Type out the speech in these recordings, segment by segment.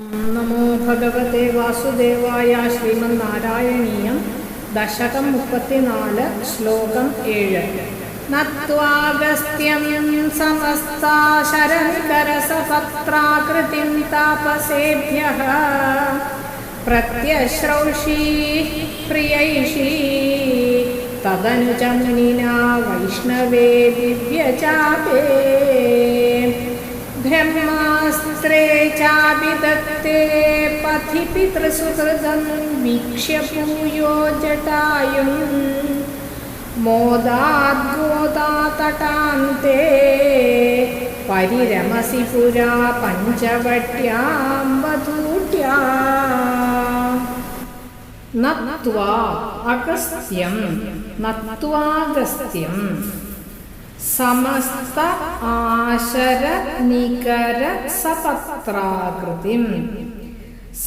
നമോ ഭഗവത്തെ വാസുദേവായ ശ്രീമന്നാരായണീയം ദശകം മുപ്പത്തിനാല് ശ്ലോകം ഏഴ്. നത്വാഗസ്ത്യം സമസ്താശരനികരസപത്രാകൃതിം താപസേഭ്യ പ്രത്യശ്രൗഷീ പ്രിയൈഷീ. തദനുചമുനിനാ വൈഷ്ണവേ ദിവ്യചാപേ ബ്രഹ്മാസ്ത്രേ चाभिदत्ते पथि पितृसुहृदं वीक्ष्य भूयो जटायुं मोदाद्गोदातटान्ते परिरमसि पुरा पञ्चवट्यां वधूट्या नत्वा अगस्त्यं नत्वागस्त्यम् സമസ്ത ആശര നികര സപത്രാകൃതി.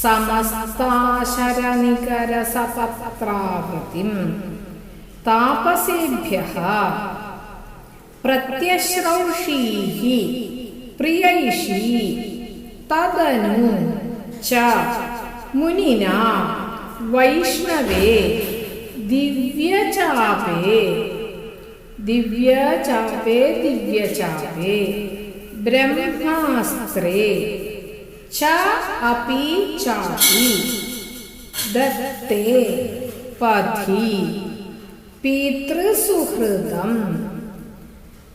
സമസ്താശര നികര സപത്രാകൃതി. താപസേഭ്യ പ്രത്യശ്രൗഷീ പ്രിയൈഷീ തദനു ച. മുനിന വൈഷ്ണവേ ദിവ്യചാപേ ദിവ്യചാപേ ദിവ്യചാപേ ബ്രഹ്മാസ്ത്രേ. ച അപി ചാപി ദത്തേ പഥി പിതൃസുഹൃദം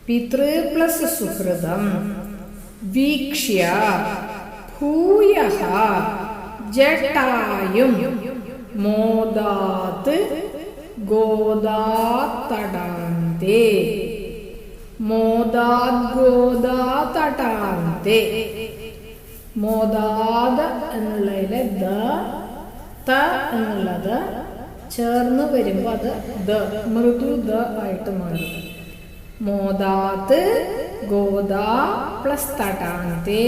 പിതൃ പ്ലസ് സുഹൃദം വീക്ഷ്യ ഭൂയ ജടായും മോദാത് ഗോദാതടാന്തെ മോദാദ്ഗോദാതടാന്തെ മോദാദ് എന്നുള്ളതിലെ ദ ത എന്നുള്ളത് ചേർന്ന് വരുമ്പോൾ അത് ദ മൃദു ദ ആയിട്ട് മാറും. മോദാത് ഗോദാ പ്ലസ് തടാന്തെ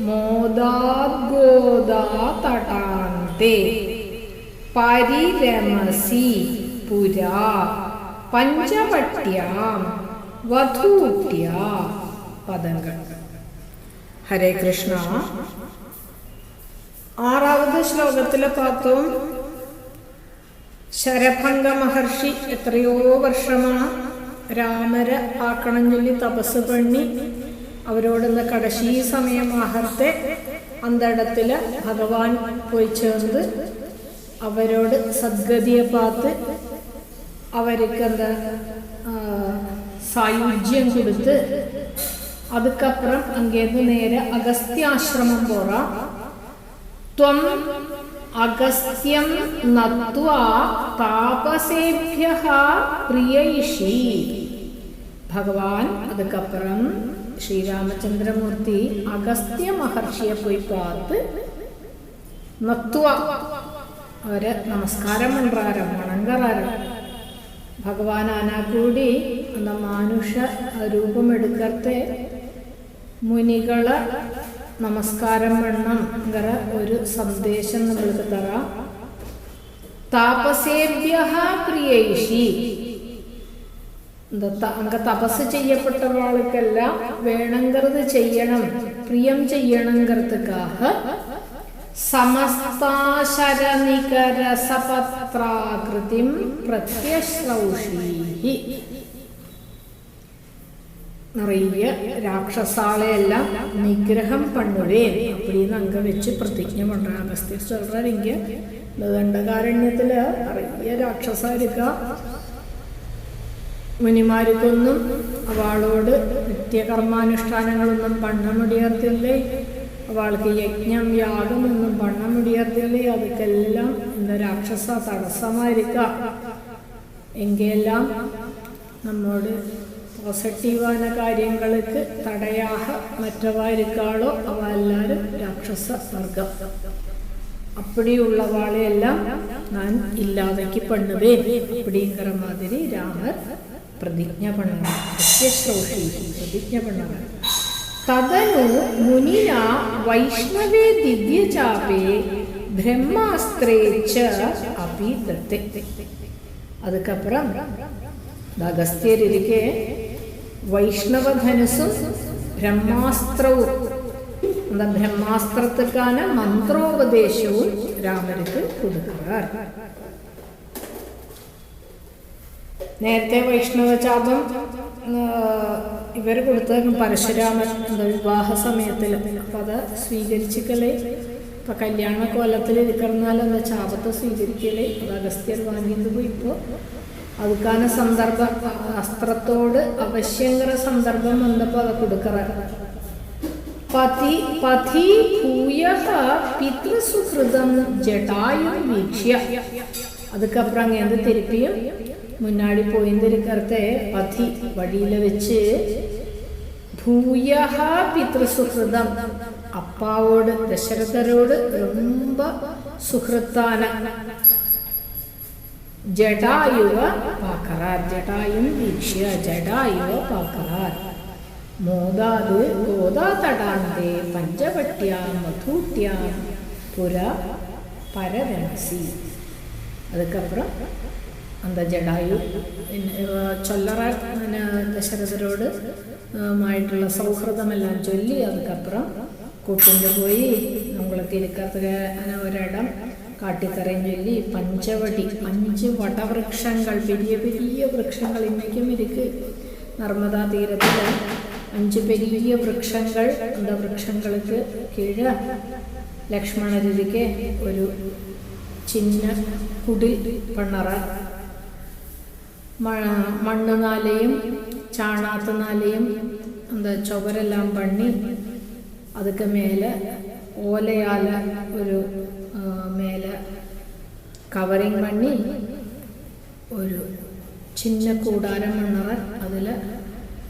മോദാദ്ഗോദാ തടാന്തെ പരിരമസി പുരാ. പഞ്ചവട്യാം വധൂത്യ പദങ്ങൾ. ഹരേ കൃഷ്ണ. ആറാവത് ശ്ലോകത്തിലെ പാത്രവും ശരഭംഗ മഹർഷി എത്രയോ വർഷമാണ് രാമര ആക്കണം ചൊല്ലി തപസ് പണി. അവരോടുന്ന കടശി സമയം ആഹർത്തെ അന്തടത്തിൽ ഭഗവാൻ പോയി ചേർന്ന് അവരോട് സദ്ഗതിയെ പാത്ത് അവർക്ക് എന്താ സായുജ്യം കൊടുത്ത് അതുക്കപ്പുറം അങ്ങേന്ന് നേരെ അഗസ്ത്യാശ്രമം പോറാം. ത്വം അഗസ്ത്യം നത്വ താപസേഭ്യ പ്രിയയിഷി. ഭഗവാൻ അതുക്കപ്പുറം ശ്രീരാമചന്ദ്രമൂർത്തി അഗസ്ത്യ മഹർഷിയെ പോയി പാർത്ത് നത്വ. അവരെ നമസ്കാരം പണങ്കറാരം ഭഗവാൻ അനാകൂടി എന്ന മാനുഷ രൂപമെടുക്കത്തെ മുനികൾ നമസ്കാരം വേണം എന്ന ഒരു സന്ദേശം നമ്മൾക്ക് തരാം. താപസേഭ്യ പ്രിയേഷി. അങ്ങ് തപസ് ചെയ്യപ്പെട്ട ആൾക്കെല്ലാം വേണങ്കരുത് ചെയ്യണം പ്രിയം ചെയ്യണങ്കരുത്തുക്കാഹ് സമസ്താശരനികരസപത്രാകൃതിം പ്രത്യശ്രൗഷീ നിറയെ രാക്ഷസാളെയെല്ലാം നിഗ്രഹം പണ്ണുഴേൻ അപ്പടിന്ന് അങ്ക വെച്ച് പ്രതിജ്ഞ പണ്ട അഗസ്ത്യ ചൊല്ലാരെങ്കിൽ ദണ്ഡകാരണ്യത്തിൽ നിറയെ രാക്ഷസാരിക്ക മുനിമാർക്കൊന്നും അവളോട് നിത്യകർമാനുഷ്ഠാനങ്ങളൊന്നും പണ്ണമുടിയാർത്തില്ലേ അവൾക്ക് യജ്ഞം യാഗം പണം പണ്ണ അതൊക്കെല്ലാം എന്താ രാക്ഷസ തടസ്സമായിരിക്കാം. എങ്കെല്ലാം നമ്മോട് പോസിറ്റീവാന കാര്യങ്ങൾക്ക് തടയാഹ മറ്റവായിരിക്കാളോ അവ എല്ലാവരും രാക്ഷസ വർഗം. அப்படியுள்ளவாளையெல்லாம் ഞാൻ இல்லாதைக்கு പണ്ണുവേ அப்படிங்கிற മാതിരി രാമർ പ്രതിജ്ഞ பண்ணுறார் പ്രതിജ്ഞ பண்ணுறார் തദനു മുനിന വൈഷ്ണവേ ദിവ്യചാപേ பிரம்மாஸ்திரே ச அபி தத்தை அதுக்கப்புறம் அகஸ்தியர் இருக்கே வைஷ்ணவ தனுசும் பிரம்மாஸ்திரவும் அந்த பிரம்மாஸ்திரத்துக்கான மந்திரோபதேசவும் ராமருக்கு கொடுக்கிறார் നേരത്തെ വൈഷ്ണവ ചാപം ഇവർ കൊടുത്തത് പരശുരാമൻ എന്താ വിവാഹ സമയത്തിൽ. അപ്പം അത് സ്വീകരിച്ചിക്കലേ. ഇപ്പം കല്യാണ കൊല്ലത്തിൽ ഇരിക്കുന്നാലെന്ന ചാപത്തെ സ്വീകരിക്കലേ. അത് അഗസ്ത്യർ വാങ്ങിയത് പോയി ഇപ്പോൾ അതുക്കാന സന്ദർഭ അസ്ത്രത്തോട് അവശ്യങ്കര സന്ദർഭം വന്നപ്പോൾ അത് കൊടുക്കറ. പതി പതി ഭൂയ പിതൃസുഹൃതം ജടായു വീക്ഷ്യ. അതുക്കപ്പുറം അങ്ങ് എന്ത് തിരുപ്പിയും മുന്നാടി പോയിന്തിരിക്കറത്തെ പതി വഴിയിൽ വെച്ച് ഭൂയ പിതൃസുഹൃതം. അപ്പാവോട് ദശരഥരോട് രൊമ്പ സുഹൃത്താന. ജടായുവ പാക്കറാർ. ജഡായും വീക്ഷ്യ ജടായുവ പാക്കറാർ. മോദാത് ഗോദാ തടാന്തെ പഞ്ചവട്യ മധൂട്യ പുര പരരണസി അതുക്കപ്പുറം അന്ത ജഡായു? പിന്നെ ചൊല്ലറ പിന്നെ ദശരഥരോട് ആയിട്ടുള്ള സൗഹൃദമെല്ലാം ചൊല്ലി അതുക്കപ്പുറം കൂട്ടിന്റെ പോയി നമ്മളൊക്കെ ഇരിക്കാത്തന ഒരിടം കാട്ടിത്തറയും ചൊല്ലി പഞ്ചവടി അഞ്ച് വടവൃക്ഷങ്ങൾ വലിയ വലിയ വൃക്ഷങ്ങൾ ഇന്നേക്കും ഇരിക്ക്. നർമ്മദാ തീരത്തിൽ അഞ്ച് വലിയ വൃക്ഷങ്ങൾ എന്താ വൃക്ഷങ്ങൾക്ക് കീഴ ലക്ഷ്മണരിക്ക് ഒരു ചിഹ്ന കുടിൽ പണറ. മണ്ണ് നാലയും ചാണാത്ത നാലയും എന്താ ചുവരെല്ലാം പണി അതൊക്കെ മേലെ ഓലയാല ഒരു മേലെ കവറിങ് പണി ഒരു ചിന്ന കൂടാരം മണ്ണറ അതിൽ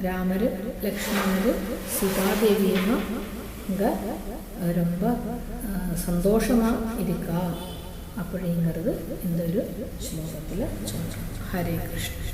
രാമര് ലക്ഷ്മണര് സീതാദേവിയും இங்கே ரொம்ப சந்தோஷமாக இருக்கா அப்படிங்கிறது இந்த ஒரு ஸ்லோகத்தில் சொல்கிறோம் ഹരേ കൃഷ്ണ.